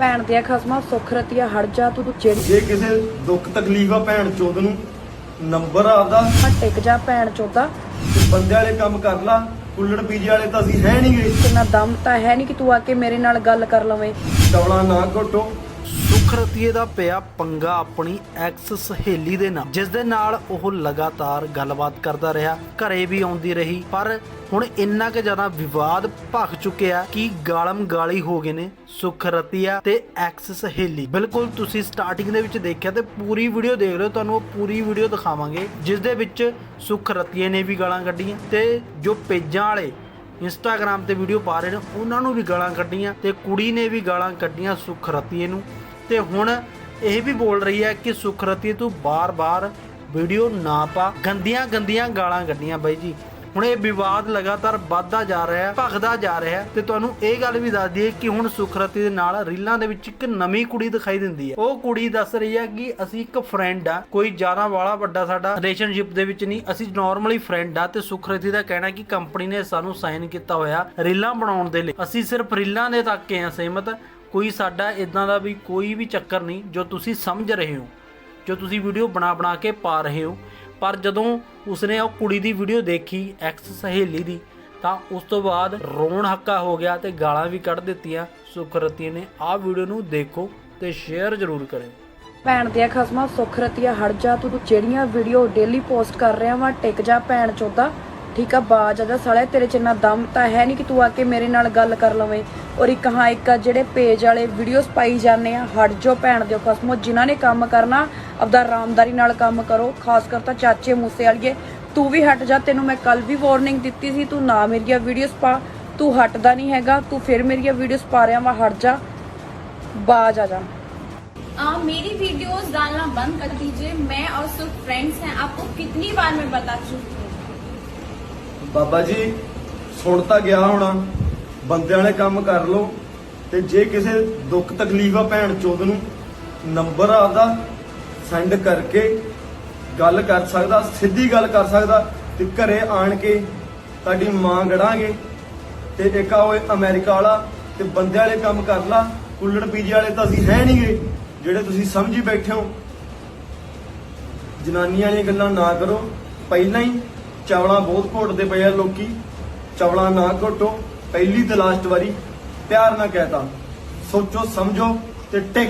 ਭੈਣ ਦੀਆਂ ਖਸਮਾਂ ਸੁੱਖ ਰਤੀਆ ਹਟ ਜਾ ਤੂੰ ਤੂੰ ਜਿਹੜੀ ਜੇ ਕਿਸੇ ਦੁੱਖ ਤਕਲੀਫ ਆ ਭੈਣ ਚੋਦ ਨੂੰ ਨੰਬਰ ਆਪਦਾ। ਹਾਂ ਟਿਕ ਜਾ ਭੈਣ ਚੋਦਾ। ਤੇ ਬੰਦੇ ਵਾਲੇ ਕੰਮ ਕਰ ਲਾ ਕੁੱਲੜ ਪੀਜੇ ਵਾਲੇ ਤਾਂ ਅਸੀਂ ਹੈ ਨਹੀਂਗੇ ਕਿੰਨਾ ਦਮ ਤਾਂ ਹੈ ਨਹੀਂ ਕਿ ਤੂੰ ਆ ਕੇ ਮੇਰੇ ਨਾਲ ਗੱਲ ਕਰ ਲਵੇਂ। ਚਵਲਾ ਨਾ ਘੋਟੋ। ਸੁਖ ਰਤੀਏ ਦਾ ਪਿਆ ਪੰਗਾ ਆਪਣੀ ਐਕਸ ਸਹੇਲੀ ਦੇ ਨਾਲ, ਜਿਸ ਦੇ ਨਾਲ ਉਹ ਲਗਾਤਾਰ ਗੱਲਬਾਤ ਕਰਦਾ ਰਿਹਾ, ਘਰੇ ਵੀ ਆਉਂਦੀ ਰਹੀ। ਪਰ ਹੁਣ ਇੰਨਾ ਕਿ ਜ਼ਿਆਦਾ ਵਿਵਾਦ ਭਖ ਚੁੱਕਿਆ ਕਿ ਗਾਲਮ ਗਾਲੀ ਹੋ ਗਏ ਨੇ ਸੁਖ ਰਤੀਆ ਤੇ ਐਕਸ ਸਹੇਲੀ। ਬਿਲਕੁਲ ਤੁਸੀਂ ਸਟਾਰਟਿੰਗ ਦੇ ਵਿੱਚ ਦੇਖਿਆ ਤੇ ਪੂਰੀ ਵੀਡੀਓ ਦੇਖ ਲਿਓ ਤੁਹਾਨੂੰ ਉਹ ਪੂਰੀ ਵੀਡੀਓ ਦਿਖਾਵਾਂਗੇ, ਜਿਸ ਦੇ ਵਿੱਚ ਸੁਖ ਰਤੀਏ ਨੇ ਵੀ ਗਾਲਾਂ ਕੱਢੀਆਂ ਤੇ ਜੋ ਪੇਜਾਂ ਵਾਲੇ ਇੰਸਟਾਗ੍ਰam ਤੇ ਵੀਡੀਓ ਪਾ ਰਹੇ ਨੇ, ਉਹਨਾਂ ਨੂੰ ਵੀ ਗਾਲਾਂ ਕੱਢੀਆਂ ਤੇ ਕੁੜੀ ਨੇ ਵੀ ਗਾਲਾਂ ਕੱਢੀਆਂ ਸੁਖ ਰਤੀਏ ਨੂੰ। ਤੇ ਹੁਣ ਇਹ ਵੀ ਬੋਲ ਰਹੀ ਹੈ ਕਿ ਸੁਖਰਤੀ ਤੂੰ ਬਾਰ-ਬਾਰ ਵੀਡੀਓ ਨਾ ਪਾ ਗੰਦੀਆਂ ਗੰਦੀਆਂ ਗਾਲਾਂ ਕੱਢੀਆਂ ਬਾਈ ਜੀ। ਹੁਣ ਇਹ ਵਿਵਾਦ ਲਗਾਤਾਰ ਵੱਧਦਾ ਜਾ ਰਿਹਾ ਹੈ, ਭਖਦਾ ਜਾ ਰਿਹਾ ਹੈ ਤੇ ਤੁਹਾਨੂੰ ਇਹ ਗੱਲ ਵੀ ਦੱਸ ਦਈਏ ਕਿ ਹੁਣ ਸੁਖਰਤੀ ਦੇ ਨਾਲ ਰੀਲਾਂ ਦੇ ਵਿੱਚ ਇੱਕ ਨਵੀਂ ਕੁੜੀ ਦਿਖਾਈ ਦਿੰਦੀ ਹੈ। ਉਹ ਕੁੜੀ ਦੱਸ ਰਹੀ ਹੈ ਕਿ ਅਸੀਂ ਇੱਕ ਫਰੈਂਡ ਆ, ਕੋਈ ਜ਼ਿਆਦਾ ਵਾਲਾ ਵੱਡਾ ਸਾਡਾ ਰਿਲੇਸ਼ਨਸ਼ਿਪ ਦੇ ਵਿੱਚ ਨਹੀਂ, ਅਸੀਂ ਨਾਰਮਲੀ ਫਰੈਂਡ ਆ ਤੇ ਸੁਖਰਤੀ ਦਾ ਕਹਿਣਾ ਕਿ ਕੰਪਨੀ ਨੇ ਸਾਨੂੰ ਸਾਈਨ ਕੀਤਾ ਹੋਇਆ ਰੀਲਾਂ ਬਣਾਉਣ ਦੇ ਲਈ। ਅਸੀਂ ਸਿਰਫ ਰੀਲਾਂ ਦੇ ਤੱਕ ਹੀ ਆ ਸਹਿਮਤ, ਕੋਈ ਸਾਡਾ ਇਦਾਂ ਦਾ ਵੀ ਕੋਈ ਵੀ ਚੱਕਰ ਨਹੀਂ ਜੋ ਤੁਸੀਂ ਸਮਝ ਰਹੇ ਹੋ, ਜੋ ਤੁਸੀਂ ਵੀਡੀਓ ਬਣਾ ਬਣਾ ਕੇ ਪਾ ਰਹੇ ਹੋ। ਪਰ ਜਦੋਂ ਉਸਨੇ ਉਹ ਕੁੜੀ ਦੀ ਵੀਡੀਓ ਦੇਖੀ ਐਕਸ ਸਹੇਲੀ ਦੀ, ਤਾਂ ਉਸ ਤੋਂ ਬਾਅਦ ਰੋਣ ਹੱਕਾ ਹੋ ਗਿਆ ਤੇ ਗਾਲਾਂ ਵੀ ਕੱਢ ਦਿੱਤੀਆਂ। ਸੁਖਰਤੀ ਨੇ ਆਹ ਵੀਡੀਓ ਨੂੰ ਦੇਖੋ ਤੇ ਸ਼ੇਅਰ ਜ਼ਰੂਰ ਕਰਿਓ। ਭੈਣ ਦੀਆਂ ਖਸਮਾਂ ਸੁੱਖ ਰਤੀਆ ਹਟ ਜਾ, ਤੂੰ ਜਿਹੜੀਆਂ ਵੀਡੀਓ ਡੇਲੀ ਪੋਸਟ ਕਰ ਰਿਹਾ ਵਾ, ਟਿਕ ਜਾ ਭੈਣ ਚੋਦਾ। ਠੀਕ ਆ ਬਾਜ ਆ ਜਾ ਸਾਲਿਆ ਤੇਰੇ ਚ ਇੰਨਾ ਦਮ ਤਾਂ ਹੈ ਨਹੀਂ ਕਿ ਤੂੰ ਆ ਕੇ ਮੇਰੇ ਨਾਲ ਗੱਲ ਕਰ ਲਵੇਂ ਔਰ ਇੱਕ ਹਾਂ ਇੱਕ ਆ ਜਿਹੜੇ ਪੇਜ ਵਾਲੇ ਵੀਡੀਓਜ਼ ਪਾਈ ਜਾਂਦੇ ਆ ਹਟ ਜੋ ਭੈਣ ਦਿਓ ਖਸਮੋ ਜਿਨ੍ਹਾਂ ਨੇ ਕੰਮ ਕਰਨਾ ਆਪਦਾ ਆਰਾਮਦਾਰੀ ਨਾਲ ਕੰਮ ਕਰੋ ਖਾਸ ਕਰ ਤਾਂ ਚਾਚੇ ਮੂਸੇ ਵਾਲੀਏ ਤੂੰ ਵੀ ਹਟ ਜਾ ਤੈਨੂੰ ਮੈਂ ਕੱਲ ਵੀ ਵਾਰਨਿੰਗ ਦਿੱਤੀ ਸੀ ਤੂੰ ਨਾ ਮੇਰੀਆਂ ਵੀਡੀਓਜ਼ ਪਾ ਤੂੰ ਹਟਦਾ ਨਹੀਂ ਹੈਗਾ ਤੂੰ ਫਿਰ ਮੇਰੀਆਂ ਵੀਡੀਓਜ਼ ਪਾ ਰਿਹਾ ਵਾ ਹਟ ਜਾ ਬਾਜ ਆ ਜਾ आ, मेरी वीडियोस डालना बंद कर दीजिए मैं और सिर्फ फ्रेंड्स हैं आपको कितनी बार मैं बता चुकी हूँ ਬਾਬਾ ਜੀ, ਸੁਣ ਤਾਂ ਗਿਆ ਹੋਣਾ, ਬੰਦਿਆਂ ਵਾਲੇ ਕੰਮ ਕਰ ਲਓ, ਤੇ ਜੇ ਕਿਸੇ ਦੁੱਖ ਤਕਲੀਫ ਆ ਭੈਣ ਚੋਦ ਨੂੰ, ਨੰਬਰ ਆਪਦਾ ਸੈਂਡ ਕਰਕੇ ਗੱਲ ਕਰ ਸਕਦਾ, ਸਿੱਧੀ ਗੱਲ ਕਰ ਸਕਦਾ, ਤੇ ਘਰੇ ਆਣ ਕੇ ਤੁਹਾਡੀ ਮਾਂ ਗੜਾਂਗੇ, ਤੇ ਇੱਕ ਆ ਓਏ ਅਮਰੀਕਾ ਵਾਲਾ, ਤੇ ਬੰਦੇ ਵਾਲੇ ਕੰਮ ਕਰ ਲਾ, ਕੁੱਲੜ ਪੀਜੀ ਵਾਲੇ ਤਾਂ ਅਸੀਂ ਹੈ ਨਹੀਂਗੇ, ਜਿਹੜੇ ਤੁਸੀਂ ਸਮਝੀ ਬੈਠੇ ਹੋ। ਜਨਾਨੀਆਂ ਵਾਲੀਆਂ ਗੱਲਾਂ ਨਾ ਕਰੋ, ਪਹਿਲਾਂ ਹੀ ਚਵਲਾਂ ਬਹੁਤ ਘੋਟਦੇ ਪਏ ਆ ਲੋਕੀ। ਚਵਲਾਂ ਨਾ ਘੋਟੋ, ਪਹਿਲੀ ਤੇ ਲਾਸਟ ਵਾਰੀ। ਪਿਆਰ ਨਾ ਕਹਿਤਾ। ਸੋਚੋ, ਸਮਝੋ ਤੇ ਟਿਕ